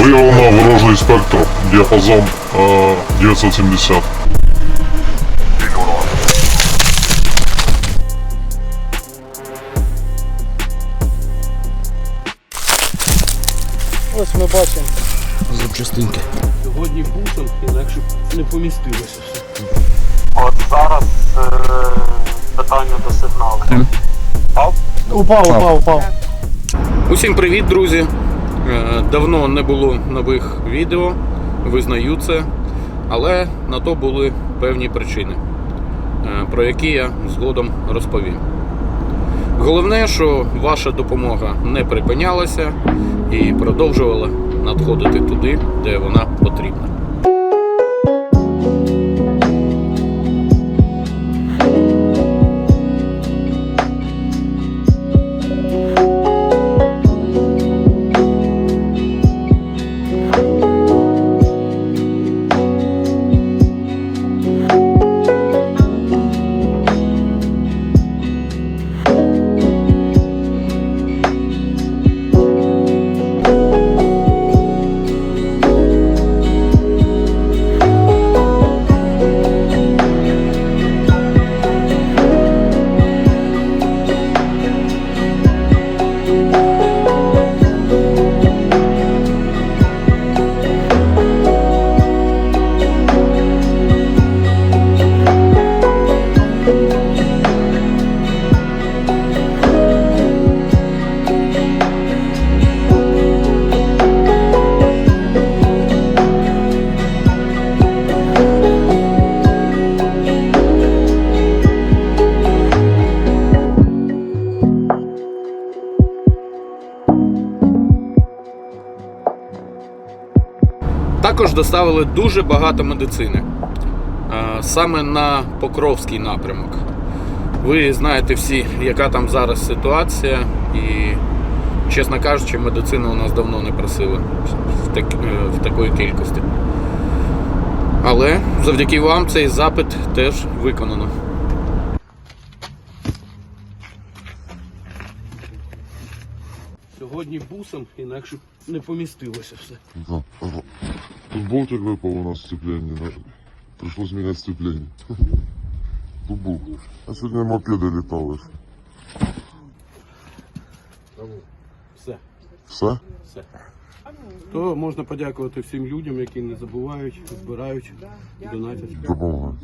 Виявлено ворожий спектр, діапазон е, 970. Ось ми бачимо. запчастинки. Сьогодні бусом, інакше б не помістилося все. От зараз е, питання до сигналу. Упав, упав, упав. Усім привіт, друзі! Е, Давно не було нових відео, визнаю це, але на то були певні причини, е, про які я згодом розповім. Головне, що ваша допомога не припинялася і продовжувала надходити туди, де вона потрібна. Доставили дуже багато медицини. е, Саме на Покровський напрямок. Ви знаєте всі, яка там зараз ситуація, і, чесно кажучи, медицину у нас давно не просили в, так, е, в такої кількості. Але завдяки вам цей запит теж виконано. Сьогодні бусом, інакше не помістилося все. Тут болтик випав у нас сцепление? Пришлось менять сцепление. Тут був. А сьогодні мопеди літали. Все. Все? Все. То можна подякувати всім людям, які не забувають, збирають, донатять. Допомагає.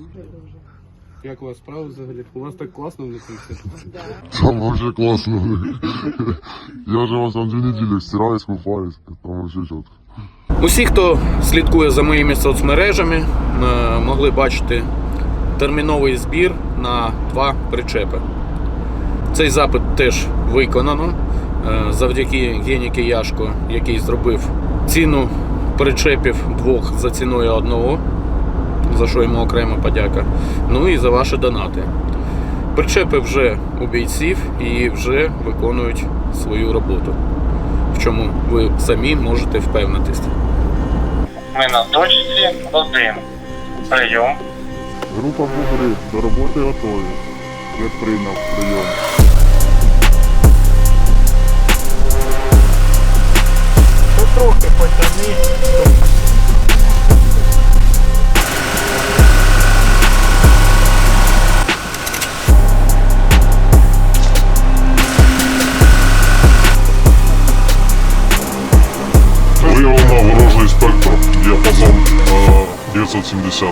Як у вас справи взагалі? У вас так класно в них все. Там вообще класно. Я вже вас там дві неділі стираюсь, купаюсь. Там вообще чітко. Усі, хто слідкує за моїми соцмережами, е, могли бачити терміновий збір на два причепи. Цей запит теж виконано е, завдяки Гені Кияшко, який зробив ціну причепів двох за ціною одного, за що йому окрема подяка. Ну і за ваші донати. Причепи вже у бійців і вже виконують свою роботу, в чому ви самі можете впевнитись. Ми на точці один. Прийом. Група бугри до роботи готові. Як прийняв прийом. Трохи потягни. Виявлено ворожий спектр, діапазон е, 970.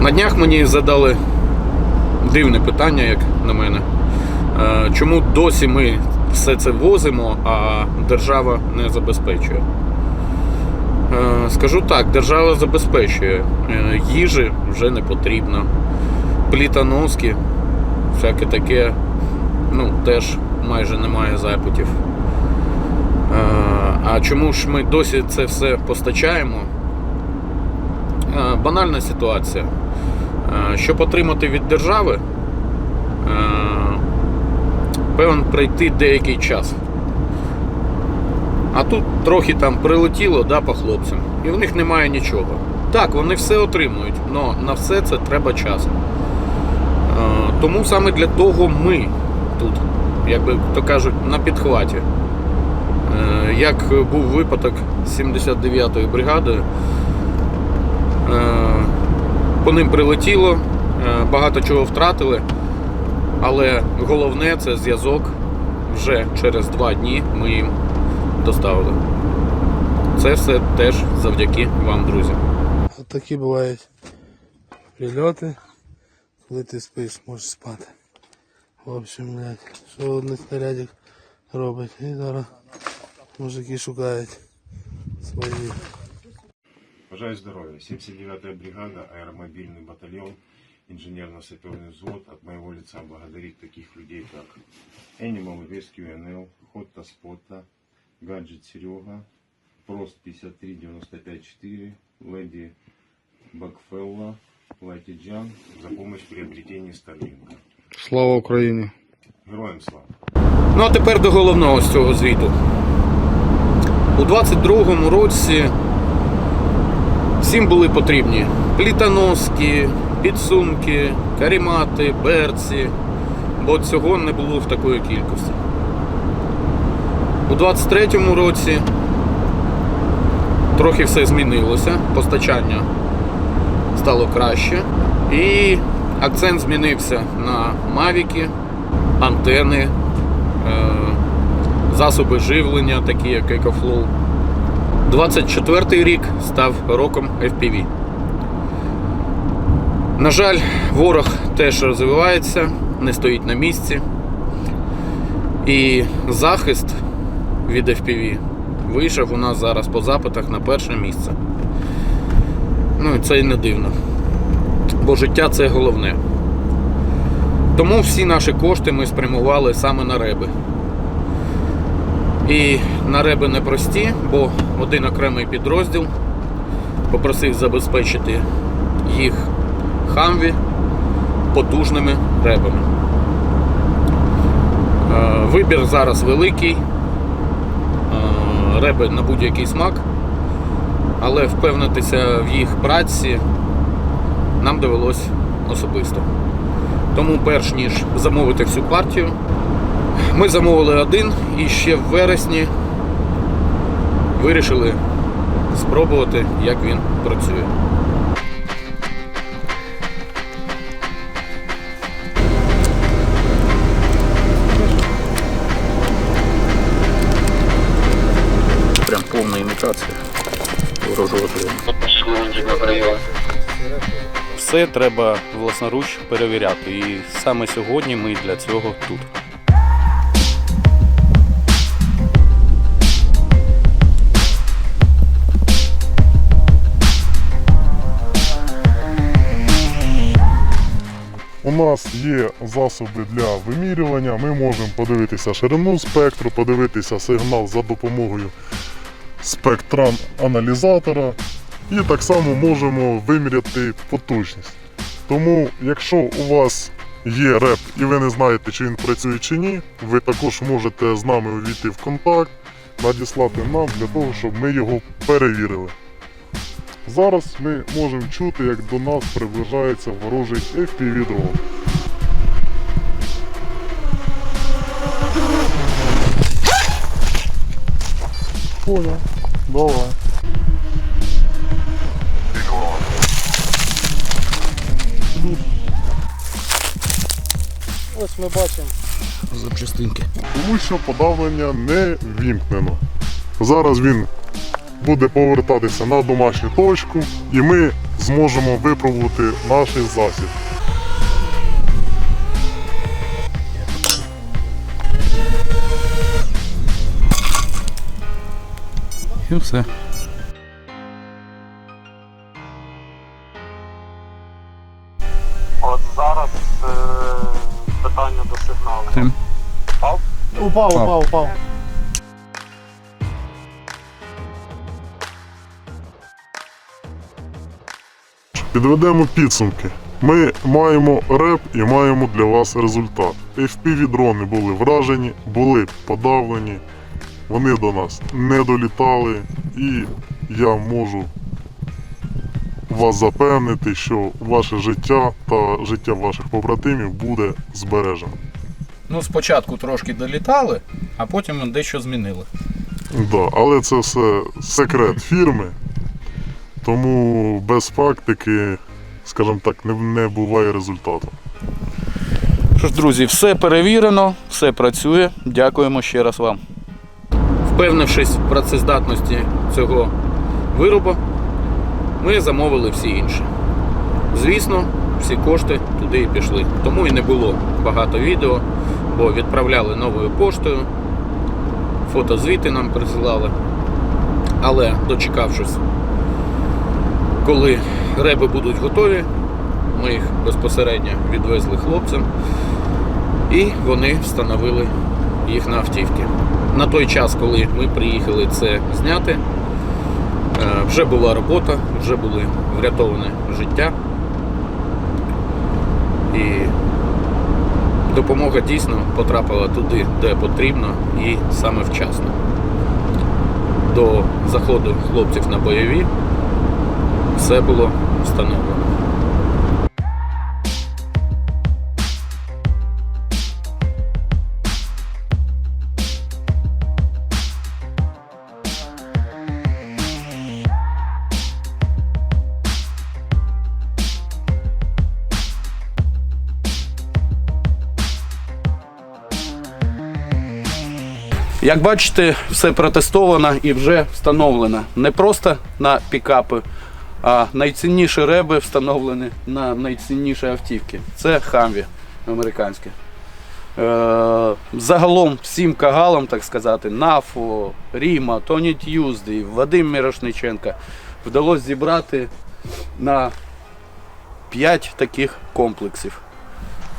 На днях мені задали дивне питання, як на мене. Е, Чому досі ми все це возимо, а держава не забезпечує? Е, Скажу так, держава забезпечує. Е, Їжі вже не потрібно. Плітоноски, всяке таке, ну, теж майже немає запитів. Чому ж ми досі це все постачаємо? Е, Банальна ситуація. Е, Щоб отримати від держави, е, певен пройти деякий час. А тут трохи там прилетіло да, по хлопцям, і в них немає нічого. Так, вони все отримують, але на все це треба час. Е, Тому саме для того ми тут, як би то кажуть, на підхваті. Е, Як був випадок з 79-ї бригадою, Е, по ним прилетіло, е, багато чого втратили, але головне це зв'язок. Вже через два дні ми їм доставили. Це все теж завдяки вам, друзі. От такі бувають прильоти, коли ти спиш, можеш спати. В общем, блядь, що один снарядик робить. І зараз мужики шукають свої. Бажаю здоровья. 79-я бригада, аэромобильный батальон, инженерно-саперный взвод. От моего лица благодарит таких людей, как Animal Rescue NL, Хотта Спотта, Гаджет Серега, Прост 53954, Леди Бакфелла, Лайти Джан за помощь в приобретении Старлинга. Слава Україні! Героям слава! Ну а тепер до головного з цього звіту. У 22-му році всім були потрібні плітоноски, підсумки, карімати, берці, бо цього не було в такої кількості. У 23-му році трохи все змінилося, постачання стало краще, і акцент змінився на мавіки, антени, е, засоби живлення, такі як EcoFlow. 24-й рік став роком FPV. На жаль, ворог теж розвивається, не стоїть на місці. І захист від FPV вийшов у нас зараз по запитах на перше місце. Ну і це і не дивно. Бо життя це головне. Тому всі наші кошти ми спрямували саме на реби. І на реби непрості, бо один окремий підрозділ попросив забезпечити їх хамві потужними ребами. Е, Вибір зараз великий, Е, реби на будь-який смак, але впевнитися в їх праці нам довелось особисто. Тому, перш ніж замовити всю партію, ми замовили один і ще в вересні вирішили спробувати, як він працює. Прям повна імітація ворожого живлення. Все треба власноруч перевіряти. І саме сьогодні ми для цього тут. У нас є засоби для вимірювання. Ми можемо подивитися ширину спектру, подивитися сигнал за допомогою спектран аналізатора. І так само можемо виміряти потужність. Тому, якщо у вас є реп і ви не знаєте, чи він працює чи ні, ви також можете з нами увійти в контакт, надіслати нам для того, щоб ми його перевірили. Зараз ми можемо чути, як до нас приближається ворожий FPV дрон. Понял. Давай. Ось ми бачимо. Запчастинки. Тому що подавлення не вімкнено. Зараз він буде повертатися на домашню точку і ми зможемо випробувати наш засіб. І все. От зараз е, питання до сигналу. Тим. Упав, упав, упав. Підведемо підсумки. Ми маємо реп і маємо для вас результат. FPV дрони були вражені, були подавлені, вони до нас не долітали, і я можу вас запевнити, що ваше життя та життя ваших побратимів буде збережено. Ну, спочатку трошки долітали, а потім дещо змінили. Да, але це все секрет фірми. Тому без фактики, скажімо так, не, не буває результату. Що ж, друзі, все перевірено, все працює. Дякуємо ще раз вам. Впевнившись в працездатності цього виробу, ми замовили всі інші. Звісно, всі кошти туди і пішли. Тому і не було багато відео, бо відправляли новою поштою, фотозвіти нам присилали. Але дочекавшись, коли реби будуть готові, ми їх безпосередньо відвезли хлопцям і вони встановили їх на автівки. На той час, коли ми приїхали це зняти, е, вже була робота, вже були врятоване життя. І допомога дійсно потрапила туди, де потрібно, і саме вчасно. До заходу хлопців на бойові все було встановлено. Як бачите, все протестовано і вже встановлено. Не просто на пікапи, а найцінніші реби встановлені на найцінніші автівки. Це Хамві американське. Загалом всім кагалам, так сказати, Нафо, Ріма, Тоні Т'юздей, Вадим Мірошниченка вдалося зібрати на 5 таких комплексів.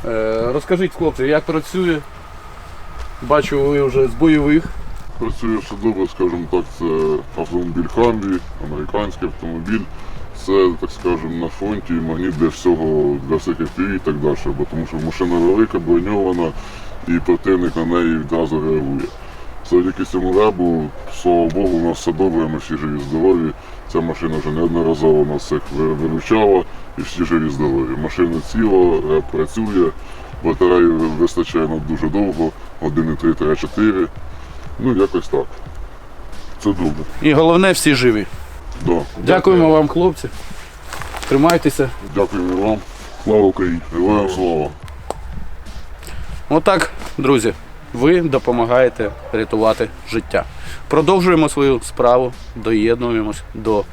Е, розкажіть, хлопці, як працює? Бачу, ви вже з бойових. Працює все добре, скажімо так, це автомобіль Хамві, американський автомобіль. Це, так скажемо, на фронті магніт для всього, для всіх FPV і так далі, бо тому що машина велика, броньована і противник на неї відразу реагує. Завдяки цьому ребу, слава Богу, у нас все добре, ми всі живі здорові. Ця машина вже неодноразово нас всіх виручала і всі живі здорові. Машина ціла, реб працює, батареї вистачає нам дуже довго, години 3-4. Ну, якось так. Це добре. І головне, всі живі. Да. Дякуємо вам, хлопці. Тримайтеся. Дякуємо вам. Слава Україні! Героям слава! Отак, друзі, ви допомагаєте рятувати життя. Продовжуємо свою справу, доєднуємось до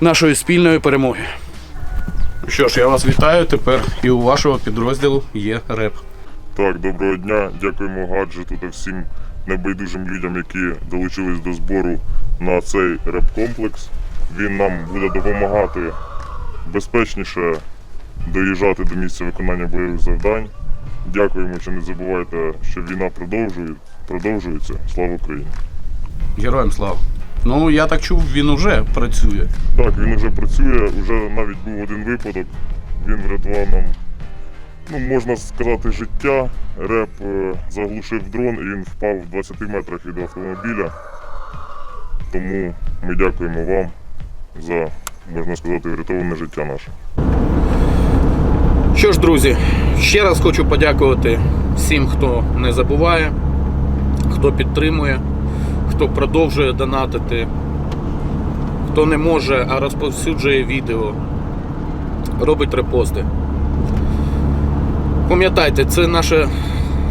нашої спільної перемоги. Що ж, я вас вітаю. Тепер і у вашого підрозділу є реп. Так, доброго дня. Дякуємо гаджету та всім небайдужим людям, які долучились до збору на цей реп-комплекс. Він нам буде допомагати безпечніше доїжджати до місця виконання бойових завдань. Дякуємо, що не забувайте, що війна продовжує, продовжується. Слава Україні! Героям слава! Ну, я так чув, він уже працює. Так, він вже працює, вже навіть був один випадок. Він врятував нам, ну можна сказати, життя. Реп е, заглушив дрон і він впав в 20 метрах від автомобіля. Тому ми дякуємо вам за, можна сказати, врятоване життя наше. Що ж, друзі, ще раз хочу подякувати всім, хто не забуває, хто підтримує, хто продовжує донатити, хто не може, а розповсюджує відео, робить репости. Пам'ятайте, це наша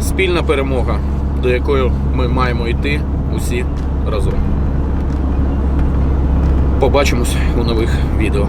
спільна перемога, до якої ми маємо йти усі разом. Побачимось у нових відео.